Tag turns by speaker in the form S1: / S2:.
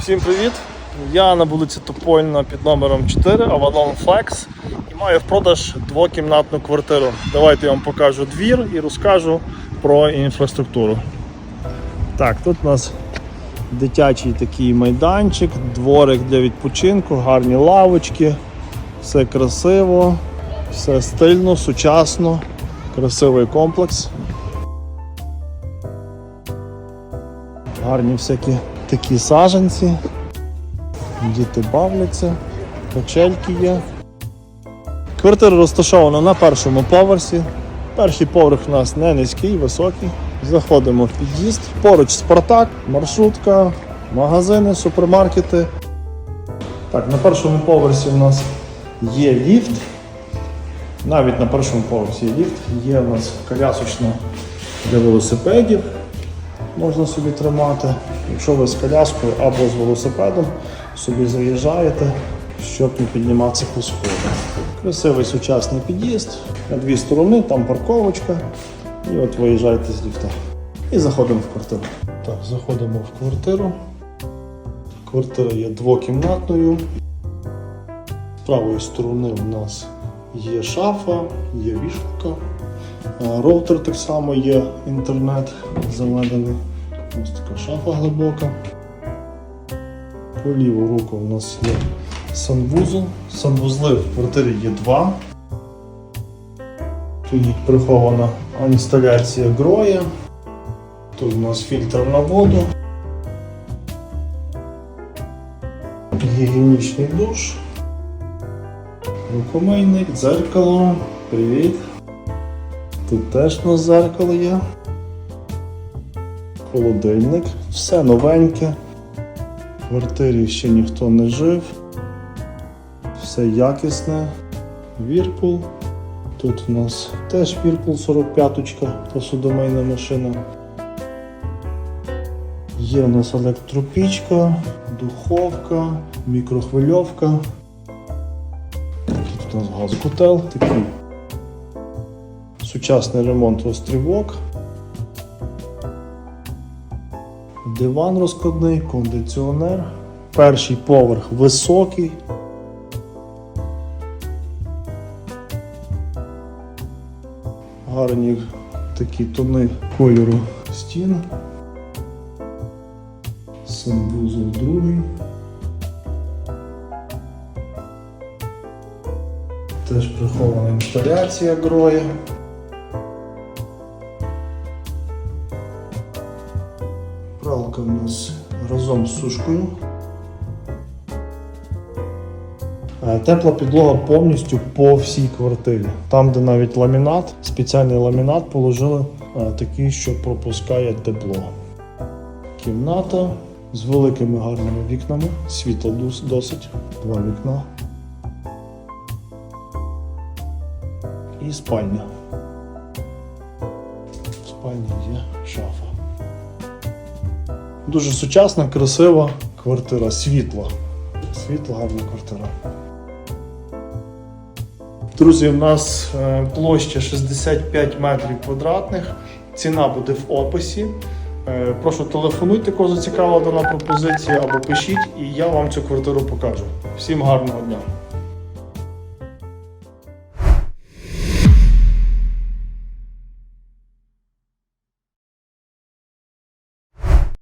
S1: Всім привіт! Я на вулиці Топольна під номером 4 Avalon Flex і маю в продаж двокімнатну квартиру. Давайте я вам покажу двір і розкажу про інфраструктуру. Так, тут у нас дитячий такий майданчик, дворик для відпочинку, гарні лавочки, все красиво, все стильно, сучасно, красивий комплекс. Гарні всякі такі саженці. Діти бавляться, качельки є. Квартира розташована на першому поверсі. Перший поверх у нас не низький, високий. Заходимо в під'їзд. Поруч Спартак, маршрутка, магазини, супермаркети. Так, на першому поверсі у нас є ліфт. Навіть на першому поверсі є ліфт. Є у нас колясочна для велосипедів можна собі тримати. Якщо ви з коляскою або з велосипедом собі заїжджаєте, щоб не підніматися по сходах. Красивий сучасний під'їзд, на дві сторони, там парковочка. І от виїжджаєте з ліфта. І заходимо в квартиру. Так, заходимо в квартиру. Квартира є двокімнатною. З правої сторони у нас є шафа, є вішалка. А, Роутер так само є, інтернет заведений. Ось така шафа глибока. По ліву руку у нас є санвузол. Санвузли в квартирі є два. Тут прихована інсталяція гроя. Тут у нас фільтр на воду. Гігієнічний душ. Рукомийник, дзеркало. Привіт. Тут теж у нас зеркало є. Холодильник. Все новеньке. В квартирі ще ніхто не жив. Все якісне. Вірпул. Тут у нас теж Вірпул 45 посудомийна машина. Є у нас електропічка, духовка, мікрохвильовка. Тут у нас газкотел такий сучасний ремонт острівок. Диван розкладний, кондиціонер. Перший поверх високий. Гарні такі тони кольору стін. Санвузол другий. Теж прихована інсталяція гроя. Пралка в нас разом з сушкою. Е, Тепла підлога повністю по всій квартирі. Там, де навіть ламінат, спеціальний ламінат положили е, такий, що пропускає тепло. Кімната з великими гарними вікнами. Світло досить. Два вікна. І спальня. В спальні є шафа. Дуже сучасна, красива квартира, світла. Світла, гарна квартира. Друзі, у нас е, площа 65 метрів квадратних. Ціна буде в описі. Е, Прошу телефонуйте, кого зацікавила дана пропозиція, або пишіть, і я вам цю квартиру покажу. Всім гарного дня!